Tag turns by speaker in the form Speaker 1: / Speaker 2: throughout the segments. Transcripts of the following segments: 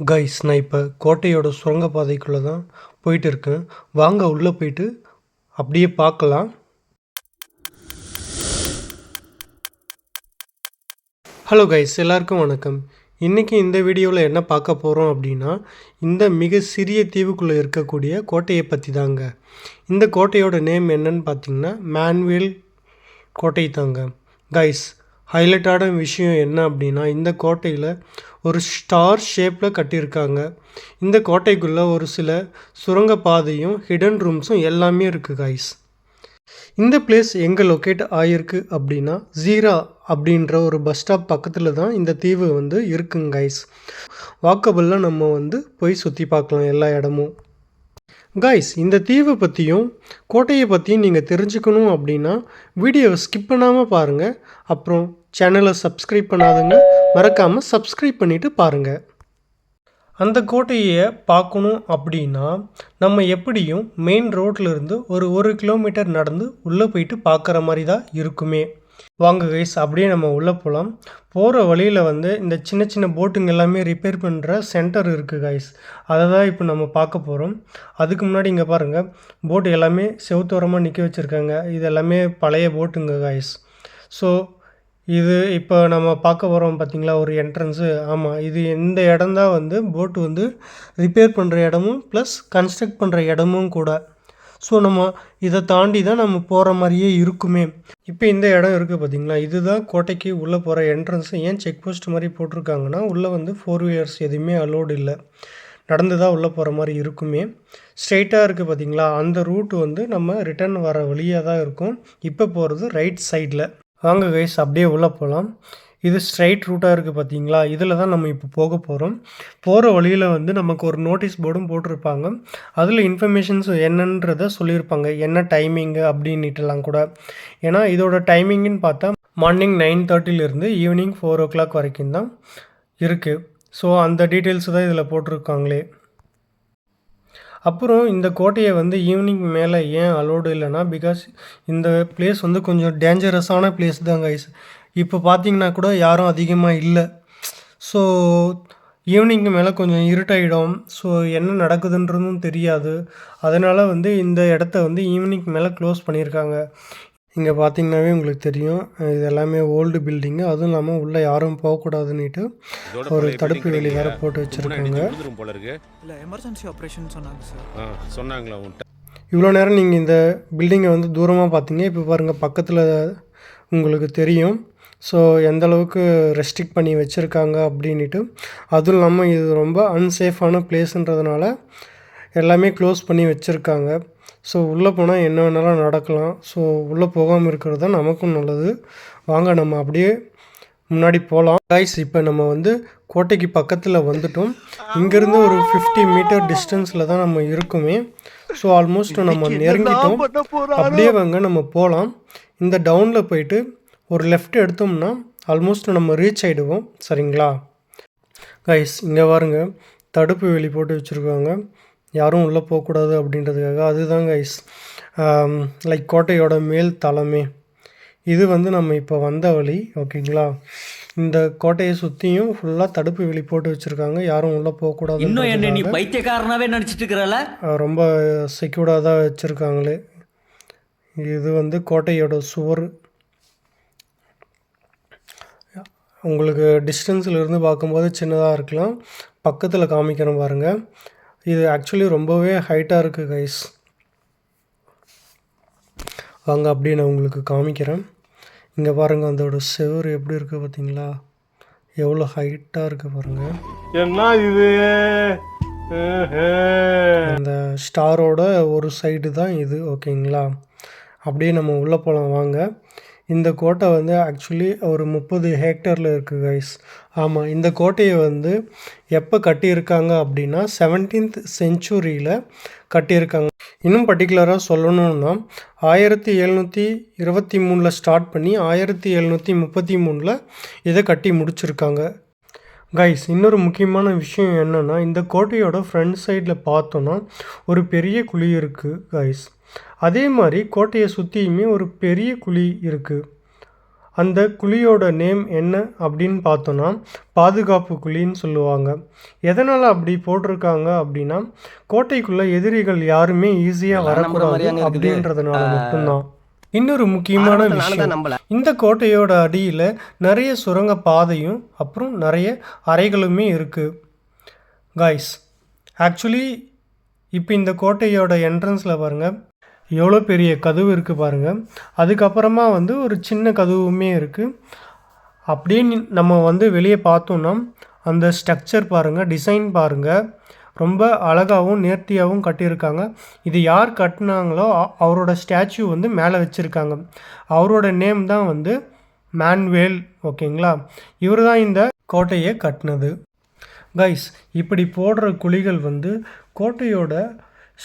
Speaker 1: Guys நான் இப்போ கோட்டையோட சுரங்கப்பாதைக்குள்ளே தான் போயிட்டு இருக்கேன் வாங்க உள்ளே போயிட்டு அப்படியே பார்க்கலாம். ஹலோ கைஸ் எல்லாருக்கும் வணக்கம். இன்றைக்கி இந்த வீடியோவில் என்ன பார்க்க போகிறோம் அப்படின்னா இந்த மிக சிறிய தீவுக்குள்ளே இருக்கக்கூடிய கோட்டையை பற்றி தாங்க. இந்த கோட்டையோட நேம் என்னன்னு பார்த்தீங்கன்னா மேன்வேல் கோட்டை தாங்க. கைஸ் ஹைலைட்டான விஷயம் என்ன அப்படின்னா இந்த கோட்டையில் ஒரு ஸ்டார் ஷேப்பில் கட்டியிருக்காங்க. இந்த கோட்டைக்குள்ளே ஒரு சில சுரங்கப்பாதையும் ஹிடன் ரூம்ஸும் எல்லாமே இருக்குது கைஸ் இந்த பிளேஸ் எங்கே லொக்கேட் ஆகிருக்கு அப்படின்னா ஜீரா அப்படின்ற ஒரு பஸ் ஸ்டாப் பக்கத்தில் தான் இந்த தீவு வந்து இருக்குங்க கைஸ் வாக்கபிளில் நம்ம வந்து போய் சுற்றி பார்க்கலாம் எல்லா இடமும். கைஸ் இந்த தீவை பற்றியும் கோட்டையை பற்றியும் நீங்கள் தெரிஞ்சுக்கணும் அப்படின்னா வீடியோவை ஸ்கிப் பண்ணாமல் பாருங்கள் அப்புறம் சேனலை சப்ஸ்கிரைப் பண்ணாதவங்க மறக்காமல் சப்ஸ்கிரைப் பண்ணிவிட்டு பாருங்கள் அந்த கோட்டையை பார்க்கணும் அப்படின்னா நம்ம எப்படியும் மெயின் ரோட்லேருந்து ஒரு ஒரு கிலோமீட்டர் நடந்து உள்ளே போயிட்டு பார்க்குற மாதிரி தான் இருக்குமே. வாங்க கைஸ் அப்படியே நம்ம உள்ளே போகலாம் போகிற வழியில் வந்து இந்த சின்ன சின்ன போட்டுங்க எல்லாமே ரிப்பேர் பண்ணுற சென்டர் இருக்குது கைஸ் அதை தான் இப்போ நம்ம பார்க்க போகிறோம் அதுக்கு முன்னாடி இங்கே பாருங்கள் போட்டு எல்லாமே செவுத்தோரமாக நிற்க வச்சுருக்காங்க. இது எல்லாமே பழைய போட்டுங்க கைஸ் ஸோ இது இப்போ நம்ம பார்க்க போகிறோம் பார்த்திங்களா ஒரு என்ட்ரன்ஸு ஆமாம் இது இந்த இடம் தான் வந்து போட்டு வந்து ரிப்பேர் பண்ணுற இடமும் ப்ளஸ் கன்ஸ்ட்ரக்ட் பண்ணுற இடமும் கூட. ஸோ நம்ம இதை தாண்டி தான் நம்ம போகிற மாதிரியே இருக்குமே. இப்போ இந்த இடம் இருக்குது பார்த்தீங்களா? இதுதான் கோட்டைக்கு உள்ளே போகிற என்ட்ரன்ஸ் ஏன் செக் போஸ்ட் மாதிரி போட்டிருக்காங்கன்னா உள்ளே வந்து ஃபோர் வீலர்ஸ் எதுவுமே அலோடு இல்லை. நடந்து தான் உள்ளே போகிற மாதிரி இருக்குமே. ஸ்ட்ரெயிட்டாக இருக்குது பார்த்தீங்களா? அந்த ரூட் வந்து நம்ம ரிட்டர்ன் வர வழியாக தான் இருக்கும். இப்போ போகிறது ரைட் சைடில் வாங்க கைஸ் அப்படியே உள்ளே போகலாம் இது ஸ்ட்ரைட் ரூட்டாக இருக்குது பார்த்தீங்களா இதில் தான் நம்ம இப்போ போக போகிறோம் போகிற வழியில் வந்து நமக்கு ஒரு நோட்டீஸ் போர்டும் போட்டிருப்பாங்க. அதில் இன்ஃபர்மேஷன்ஸ் என்னன்றதை சொல்லியிருப்பாங்க. என்ன டைமிங்கு அப்படின்னுட்டுலாம் கூட. ஏன்னா இதோட டைமிங்குன்னு பார்த்தா மார்னிங் நைன் தேர்ட்டிலேருந்து ஈவினிங் ஃபோர் ஓ கிளாக் வரைக்கும் தான் இருக்குது ஸோ அந்த டீட்டெயில்ஸ் தான் இதில் போட்டிருக்காங்களே. அப்புறம் இந்த கோட்டையை வந்து ஈவினிங் மேலே ஏன் அலோடு இல்லைன்னா பிகாஸ் இந்த பிளேஸ் வந்து கொஞ்சம் டேஞ்சரஸான பிளேஸ் தான் கைஸ் இப்போ பார்த்தீங்கன்னா கூட யாரும் அதிகமாக இல்லை. ஸோ ஈவினிங்க்கு மேலே கொஞ்சம் இருட்டாயிடும். ஸோ என்ன நடக்குதுன்றதும் தெரியாது. அதனால் வந்து இந்த இடத்த வந்து ஈவினிங் மேலே க்ளோஸ் பண்ணியிருக்காங்க. இங்கே பார்த்தீங்கன்னாவே உங்களுக்கு தெரியும். இது எல்லாமே ஓல்டு பில்டிங்கு அதுவும் இல்லாமல் உள்ளே யாரும் போகக்கூடாதுன்னுட்டு ஒரு தடுப்பு வேலி வேறு போட்டு வச்சுருக்காங்க.
Speaker 2: விழுந்துரும் போல இருக்கு.
Speaker 3: இல்லை எமர்ஜென்சி ஆப்ரேஷன் சொன்னாங்க சார்
Speaker 2: ஆ, சொன்னாங்களா
Speaker 1: இவ்வளோ நேரம் நீங்கள் இந்த பில்டிங்கை வந்து தூரமாக பார்த்தீங்க. இப்போ பாருங்கள் பக்கத்தில் உங்களுக்கு தெரியும். ஸோ எந்த அளவுக்கு ரெஸ்ட்ரிக்ட் பண்ணி வச்சுருக்காங்க அப்படின்ட்டு அதுவும் இல்லாமல் இது ரொம்ப அன்சேஃபான பிளேஸுன்றதுனால எல்லாமே க்ளோஸ் பண்ணி வச்சுருக்காங்க. ஸோ உள்ளே போனால் என்ன வேணாலும் நடக்கலாம். ஸோ உள்ளே போகாமல் இருக்கிறது தான் நமக்கும் நல்லது. வாங்க நம்ம அப்படியே முன்னாடி போகலாம் கைஸ் இப்போ நம்ம வந்து கோட்டைக்கு பக்கத்தில் வந்துட்டோம். இங்கேருந்து ஒரு ஃபிஃப்டி மீட்டர் டிஸ்டன்ஸில் தான் நம்ம இருக்குமே. ஸோ ஆல்மோஸ்ட் நம்ம நெருங்கிட்டோம். அப்படியே வாங்க நம்ம போகலாம் இந்த டவுனில் போயிட்டு ஒரு லெஃப்ட் எடுத்தோம்னா ஆல்மோஸ்ட் நம்ம ரீச் ஆகிடுவோம் சரிங்களா? கைஸ் இங்கே பாருங்க. தடுப்பு வேலி போட்டு வச்சுருக்காங்க. யாரும் உள்ளே போகக்கூடாது அப்படின்றதுக்காக அதுதான் கைஸ் லைக் கோட்டையோட மேல் தளமே இது வந்து நம்ம இப்போ வந்த வழி ஓகேங்களா இந்த கோட்டையை சுற்றியும் ஃபுல்லாக தடுப்பு வேலி போட்டு வச்சுருக்காங்க. யாரும் உள்ளே போகக்கூடாது
Speaker 4: இன்னும் என்ன நீ பைத்தியக்காரனாவே நினைச்சிட்டு இருக்கிறல?
Speaker 1: ரொம்ப செக்யூர்டாக தான் வச்சுருக்காங்களே. இது வந்து கோட்டையோட சுவர். உங்களுக்கு டிஸ்டன்ஸில் இருந்து பார்க்கும்போது சின்னதாக இருக்கலாம். பக்கத்தில் காமிக்கிறேன் பாருங்கள் இது ஆக்சுவலி ரொம்பவே ஹைட்டாக இருக்குது கைஸ் வாங்க அப்படியே நான் உங்களுக்கு காமிக்கிறேன். இங்கே பாருங்கள் அதோட செவுரு எப்படி இருக்குது பார்த்தீங்களா எவ்வளோ ஹைட்டாக இருக்குது பாருங்கள்
Speaker 2: என்ன இது?
Speaker 1: அந்த ஸ்டாரோட ஒரு சைடு தான் இது ஓகேங்களா அப்படியே நம்ம உள்ளே போகலாம் வாங்க. இந்த கோட்டை வந்து ஆக்சுவலி ஒரு முப்பது ஹேக்டரில் இருக்குது கைஸ் ஆமாம் இந்த கோட்டையை வந்து எப்போ கட்டியிருக்காங்க அப்படின்னா செவன்டீன்த் செஞ்சுரியில் கட்டியிருக்காங்க. இன்னும் பர்டிகுலராக சொல்லணும்னா ஆயிரத்தி எழுநூற்றி இருபத்தி மூணில் ஸ்டார்ட் பண்ணி ஆயிரத்தி எழுநூற்றி முப்பத்தி மூணில் இதை கட்டி முடிச்சிருக்காங்க. கைஸ் இன்னொரு முக்கியமான விஷயம் என்னென்னா இந்த கோட்டையோட ஃப்ரண்ட் சைடில் பார்த்தோன்னா ஒரு பெரிய குழி இருக்குது கைஸ் அதே மாதிரி கோட்டையை சுற்றியுமே ஒரு பெரிய குழி இருக்குது அந்த குழியோட நேம் என்ன அப்படின்னு பார்த்தோன்னா பாதுகாப்பு குழின்னு சொல்லுவாங்க. எதனால் அப்படி போட்டிருக்காங்க அப்படின்னா கோட்டைக்குள்ளே எதிரிகள் யாருமே ஈஸியாக வரக்கூடாது. அப்படின்றதுனால மட்டும்தான். இன்னொரு முக்கியமான விஷயம் இந்த கோட்டையோட அடியில் நிறைய சுரங்க பாதையும் அப்புறம் நிறைய அறைகளுமே இருக்குது காய்ஸ் ஆக்சுவலி இப்போ இந்த கோட்டையோட என்ட்ரன்ஸில் பாருங்கள் எவ்வளோ பெரிய கதவு இருக்குது பாருங்கள் அதுக்கப்புறமா வந்து ஒரு சின்ன கதவுமே இருக்குது அப்படியே நம்ம வந்து வெளியே பார்த்தோன்னா அந்த ஸ்ட்ரக்சர் பாருங்கள் டிசைன் பாருங்கள் ரொம்ப அழகாகவும் நேர்த்தியாகவும் கட்டியிருக்காங்க. இது யார் கட்டினாங்களோ அவரோட ஸ்டாச்சு வந்து மேலே வச்சுருக்காங்க. அவரோட நேம் தான் வந்து மேன்வேல் ஓகேங்களா? இவர் தான் இந்த கோட்டையை கட்டினது. கைஸ் இப்படி போடுற குழிகள் வந்து கோட்டையோட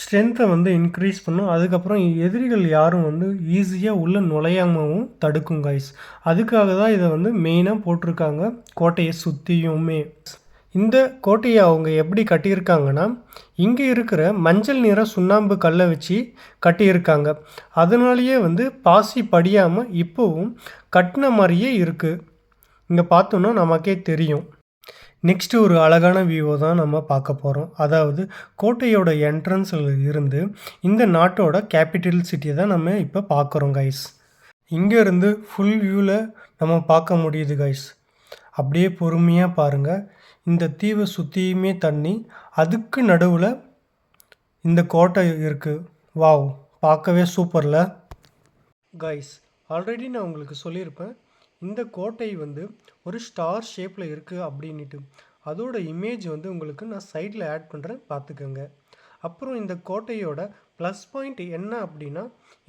Speaker 1: ஸ்ட்ரென்த்தை வந்து இன்க்ரீஸ் பண்ணும். அதுக்கப்புறம் எதிரிகள் யாரும் வந்து ஈஸியாக உள்ளே நுழையாமவும் தடுக்கும் காய்ஸ் அதுக்காக தான் இதை வந்து மெயினாக போட்டிருக்காங்க. கோட்டையை சுற்றியுமே இந்த கோட்டையை அவங்க எப்படி கட்டியிருக்காங்கன்னா இங்கே இருக்கிற மஞ்சள் நிற சுண்ணாம்பு கல்லை வச்சு கட்டியிருக்காங்க. அதனாலேயே வந்து பாசி படியாமல் இப்போவும் கட்டின மாதிரியே இருக்குது இங்கே பார்த்தோன்னா நமக்கே தெரியும். நெக்ஸ்ட்டு ஒரு அழகான வியூவை தான் நம்ம பார்க்க போகிறோம் அதாவது கோட்டையோட என்ட்ரன்ஸில் இருந்து இந்த நாட்டோட கேபிட்டல் சிட்டியை தான் நம்ம இப்போ பார்க்குறோம் கைஸ் இங்கேருந்து ஃபுல் வியூவில் நம்ம பார்க்க முடியுது கைஸ் அப்படியே பொறுமையாக பாருங்கள் இந்த தீவை சுற்றியுமே தண்ணி அதுக்கு நடுவில் இந்த கோட்டை இருக்குது வாவ் பார்க்கவே சூப்பரில் கைஸ் ஆல்ரெடி நான் உங்களுக்கு சொல்லியிருப்பேன். இந்த கோட்டை வந்து ஒரு ஸ்டார் ஷேப்பில் இருக்குது அப்படின்ட்டு அதோட இமேஜ் வந்து உங்களுக்கு நான் சைடில் ஆட் பண்ணுறேன் பார்த்துக்கோங்க. அப்புறம் இந்த கோட்டையோட ப்ளஸ் பாயிண்ட் என்ன அப்படின்னா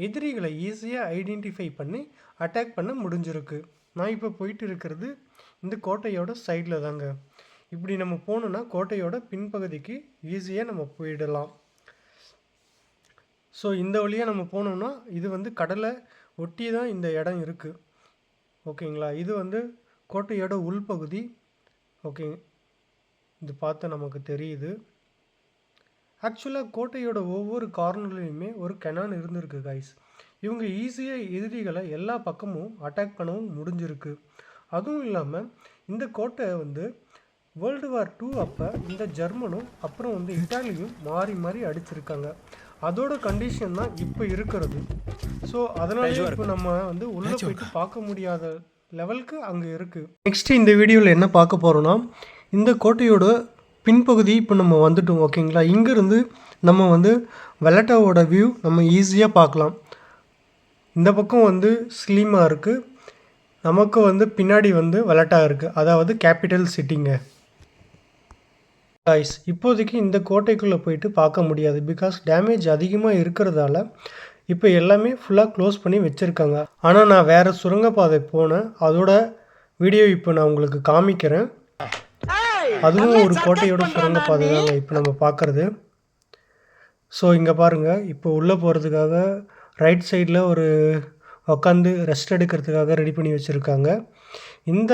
Speaker 1: எதிரிகளை ஈஸியாக ஐடென்டிஃபை பண்ணி அட்டாக் பண்ண முடிஞ்சிருக்கு. நான் இப்போ போயிட்டு இருக்கிறது இந்த கோட்டையோட சைடில் தாங்க. இப்படி நம்ம போனோன்னா கோட்டையோட பின்பகுதிக்கு ஈஸியாக நம்ம போயிடலாம். ஸோ இந்த வழியாக நம்ம போனோம்னா இது வந்து கடலை ஒட்டி தான் இந்த இடம் இருக்குது ஓகேங்களா? இது வந்து கோட்டையோட உள்பகுதி. ஓகே. இது பார்த்தா நமக்கு தெரியுது. ஆக்சுவலாக கோட்டையோட ஒவ்வொரு கார்னர்லேயுமே ஒரு கெனான் இருந்திருக்கு கைஸ் இவங்க ஈஸியாக எதிரிகளை எல்லா பக்கமும் அட்டாக் பண்ணவும் முடிஞ்சிருக்கு. அதுவும் இல்லாமல் இந்த கோட்டை வந்து வேர்ல்டு வார் டூ அப்போ இந்த ஜெர்மனும் அப்புறம் வந்து இட்டாலியும் மாறி மாறி அடிச்சிருக்காங்க. அதோட கண்டிஷன் தான் இப்போ இருக்கிறது. ஸோ அதனால இப்போ நம்ம வந்து உள்ளே போயிட்டு பார்க்க முடியாத லெவலுக்கு அங்கே இருக்குது நெக்ஸ்ட் இந்த வீடியோவில் என்ன பார்க்க போகிறோன்னா இந்த கோட்டையோட பின்பகுதி இப்போ நம்ம வந்துட்டோம் ஓகேங்களா இங்கேருந்து நம்ம வந்து வெள்ளட்டாவோட வியூ நம்ம ஈஸியாக பார்க்கலாம். இந்த பக்கம் வந்து ஸ்லீமாக இருக்குது நமக்கு வந்து பின்னாடி வந்து வெள்ளட்டா இருக்குது அதாவது கேபிட்டல் சிட்டிங்க காய்ஸ் இப்போதைக்கு இந்த கோட்டைக்குள்ளே போயிட்டு பார்க்க முடியாது. பிகாஸ் டேமேஜ் அதிகமாக இருக்கிறதால இப்போ எல்லாமே ஃபுல்லாக க்ளோஸ் பண்ணி வச்சுருக்காங்க. ஆனால் நான் வேறு சுரங்கப்பாதை போனேன். அதோட வீடியோ இப்போ நான் உங்களுக்கு காமிக்கிறேன். அதுவும் ஒரு கோட்டையோட சுரங்கப்பாதை தாங்க இப்போ நம்ம பார்க்குறது. ஸோ இங்கே பாருங்கள் இப்போ உள்ளே போகிறதுக்காக ரைட் சைடில் ஒரு உக்காந்து ரெஸ்ட் எடுக்கிறதுக்காக ரெடி பண்ணி வச்சுருக்காங்க. இந்த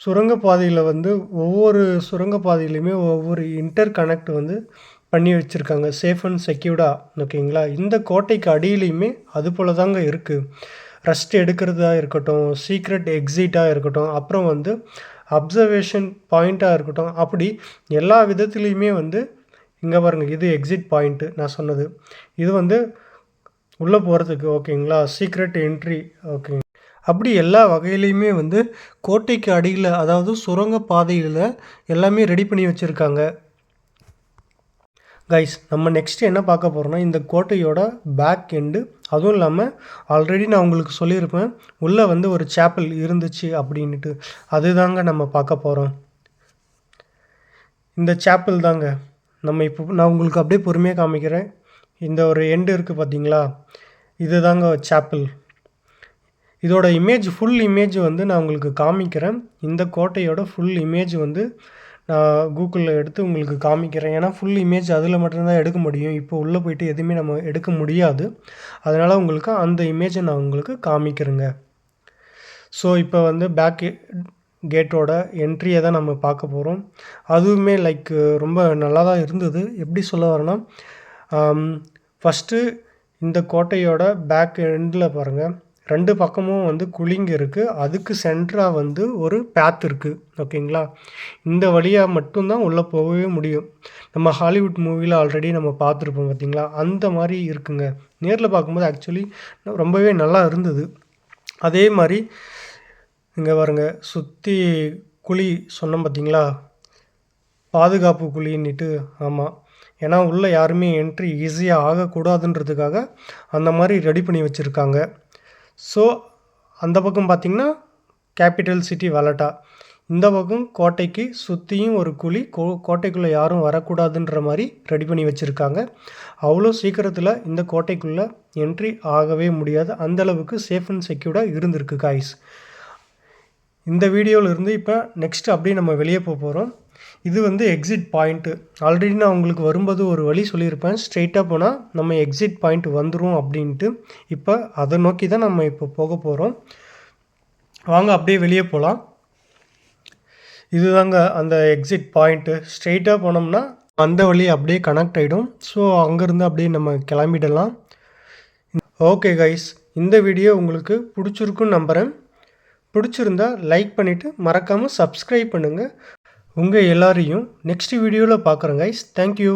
Speaker 1: சுரங்கப்பாதையில் வந்து ஒவ்வொரு சுரங்கப்பாதையிலையுமே ஒவ்வொரு இன்டர் கனெக்ட் வந்து பண்ணி வச்சுருக்காங்க. சேஃப் அண்ட் செக்யூர்டாக ஓகேங்களா? இந்த கோட்டைக்கு அடியிலையுமே அது போல தாங்க இருக்குது ரெஸ்ட் எடுக்கிறதா இருக்கட்டும் சீக்ரெட் எக்ஸிட்டாக இருக்கட்டும் அப்புறம் வந்து அப்சர்வேஷன் பாயிண்ட்டாக இருக்கட்டும் அப்படி எல்லா விதத்துலேயுமே வந்து இங்கே பாருங்கள் இது எக்ஸிட் பாயிண்ட்டு நான் சொன்னது. இது வந்து உள்ளே போகிறதுக்கு ஓகேங்களா? சீக்ரெட் என்ட்ரி ஓகே அப்படி எல்லா வகையிலையுமே வந்து கோட்டைக்கு அடியில் அதாவது சுரங்க பாதையில் எல்லாமே ரெடி பண்ணி வச்சுருக்காங்க. கைஸ் நம்ம நெக்ஸ்ட் என்ன பார்க்க போகிறோன்னா இந்த கோட்டையோட பேக் எண்டு அதுவும் இல்லாமல் ஆல்ரெடி நான் உங்களுக்கு சொல்லியிருப்பேன் உள்ளே வந்து ஒரு சேப்பல் இருந்துச்சு அப்படின்ட்டு அதுதாங்க நம்ம பார்க்க போகிறோம் இந்த சேப்பல் தாங்க. நம்ம இப்போ நான் உங்களுக்கு அப்படியே பொறுமையாக காமிக்கிறேன். இந்த ஒரு எண்டு இருக்குது பார்த்தீங்களா இது தாங்க சேப்பல் இதோட இமேஜ் ஃபுல் இமேஜ் வந்து நான் உங்களுக்கு காமிக்கிறேன். இந்த கோட்டையோட ஃபுல் இமேஜ் வந்து நான் கூகுளில் எடுத்து உங்களுக்கு காமிக்கிறேன். ஏன்னா ஃபுல் இமேஜ் அதில் மட்டும்தான் எடுக்க முடியும். இப்போ உள்ளே போயிட்டு எதுவுமே நம்ம எடுக்க முடியாது. அதனால் உங்களுக்கு அந்த இமேஜை நான் உங்களுக்கு காமிக்கிறேங்க. ஸோ இப்போ வந்து பேக் கேட்டோட என்ட்ரியை தான் நம்ம பார்க்க போகிறோம் அதுவுமே லைக் ரொம்ப நல்லா தான் இருந்தது. எப்படி சொல்ல வரேன்னா ஃபஸ்ட்டு இந்த கோட்டையோட பேக் எண்டில் பாருங்கள் ரெண்டு பக்கமும் வந்து குழிங்க இருக்குது அதுக்கு சென்டராக வந்து ஒரு பேத் இருக்குது ஓகேங்களா இந்த வழியாக மட்டும்தான் உள்ளே போகவே முடியும். நம்ம ஹாலிவுட் மூவியில் ஆல்ரெடி நம்ம பார்த்துருப்போம் பார்த்தீங்களா? அந்த மாதிரி இருக்குங்க. நேரில் பார்க்கும்போது ஆக்சுவலி ரொம்பவே நல்லா இருந்தது. அதே மாதிரி இங்கே பாருங்க சுற்றி குழி சொன்னோம் பார்த்தீங்களா? பாதுகாப்பு குழின்னுட்டு ஆமாம் ஏன்னா உள்ளே யாருமே என்ட்ரி ஈஸியாக ஆகக்கூடாதுன்றதுக்காக அந்த மாதிரி ரெடி பண்ணி வச்சுருக்காங்க. ஸோ அந்த பக்கம் பார்த்திங்கன்னா கேபிட்டல் சிட்டி வலட்டா இந்த பக்கம் கோட்டைக்கு சுற்றியும் ஒரு குழி கோ கோட்டைக்குள்ளே யாரும் வரக்கூடாதுன்ற மாதிரி ரெடி பண்ணி வச்சுருக்காங்க. அவ்வளோ சீக்கிரத்தில் இந்த கோட்டைக்குள்ளே என்ட்ரி ஆகவே முடியாது. அந்தளவுக்கு சேஃப் அண்ட் செக்யூர்டாக இருந்திருக்கு காய்ஸ் இந்த வீடியோவில் இருந்து இப்போ நெக்ஸ்ட் அப்படியே நம்ம வெளியே போக போகிறோம் இது வந்து எக்ஸிட் பாயிண்ட்டு ஆல்ரெடி நான் உங்களுக்கு வரும்போது ஒரு வழி சொல்லியிருப்பேன். ஸ்ட்ரெயிட்டாக போனால் நம்ம எக்ஸிட் பாயிண்ட் வந்துடும் அப்படின்ட்டு. இப்போ அதை நோக்கி தான் நம்ம இப்போ போக போகிறோம் வாங்க அப்படியே வெளியே போகலாம் இதுதாங்க அந்த எக்ஸிட் பாயிண்ட்டு ஸ்ட்ரெயிட்டாக போனோம்னா அந்த வழி அப்படியே கனெக்ட் ஆகிடும் ஸோ அங்கேருந்து அப்படியே நம்ம கிளம்பிடலாம். ஓகே கைஸ் இந்த வீடியோ உங்களுக்கு பிடிச்சிருக்குன்னு நம்புகிறேன் பிடிச்சிருந்தா லைக் பண்ணிவிட்டு மறக்காமல் சப்ஸ்கிரைப் பண்ணுங்கள் உங்கள் எல்லாரையும் நெக்ஸ்ட் வீடியோவில் பார்க்குறேன் கைஸ் தேங்க்யூ